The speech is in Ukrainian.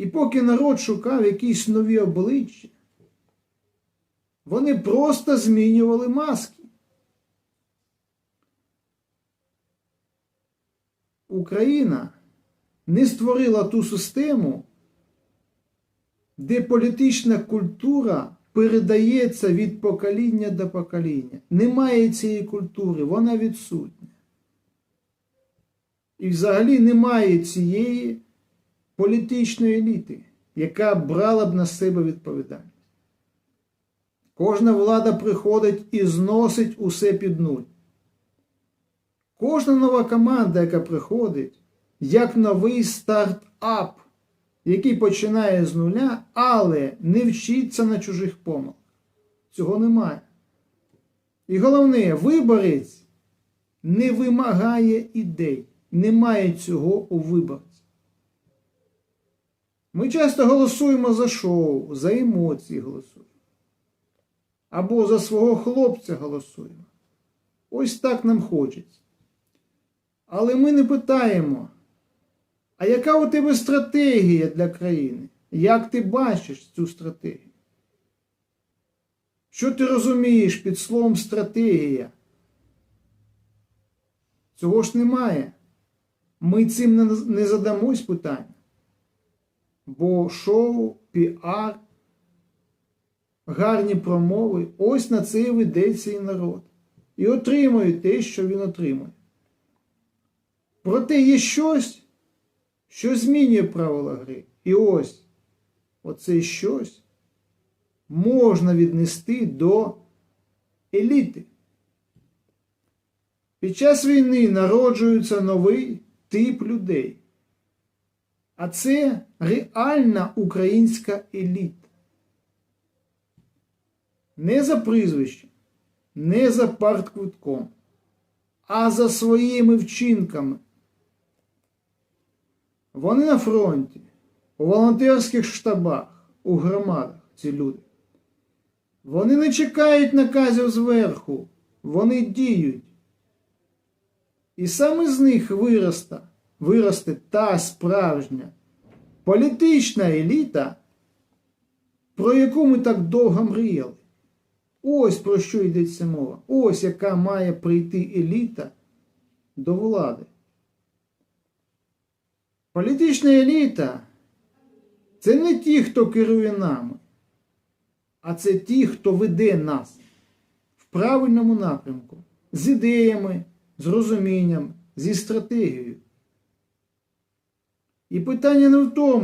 І поки народ шукав якісь нові обличчя, вони просто змінювали маски. Україна не створила ту систему, де політична культура передається від покоління до покоління. Немає цієї культури, вона відсутня. І взагалі немає цієї політичної еліти, яка брала б на себе відповідальність. Кожна влада приходить і зносить усе під нуль. Кожна нова команда, яка приходить, як новий стартап, який починає з нуля, але не вчиться на чужих помилках. Цього немає. І головне, виборець не вимагає ідей. Немає цього у виборці. Ми часто голосуємо за шоу, за емоції голосуємо. Або за свого хлопця голосуємо. Ось так нам хочеться. Але ми не питаємо, а яка у тебе стратегія для країни? Як ти бачиш цю стратегію? Що ти розумієш під словом стратегія? Цього ж немає. Ми цим не- задамось питання. Бо шоу, піар, гарні промови, ось на це ведеться і народ. І отримує те, що він отримує. Проте є щось, що змінює правила гри. І ось оце щось можна віднести до еліти. Під час війни народжується новий тип людей. А це реальна українська еліта. Не за прізвищем, не за партквитком, а за своїми вчинками. Вони на фронті, у волонтерських штабах, у громадах ці люди. Вони не чекають наказів зверху, вони діють. І саме з них виросте, виросте та справжня політична еліта, про яку ми так довго мріяли. Ось про що йдеться мова. Ось яка має прийти еліта до влади. Політична еліта це не ті, хто керує нами, а це ті, хто веде нас в правильному напрямку, з ідеями, з розумінням, зі стратегією. І питання не в тому,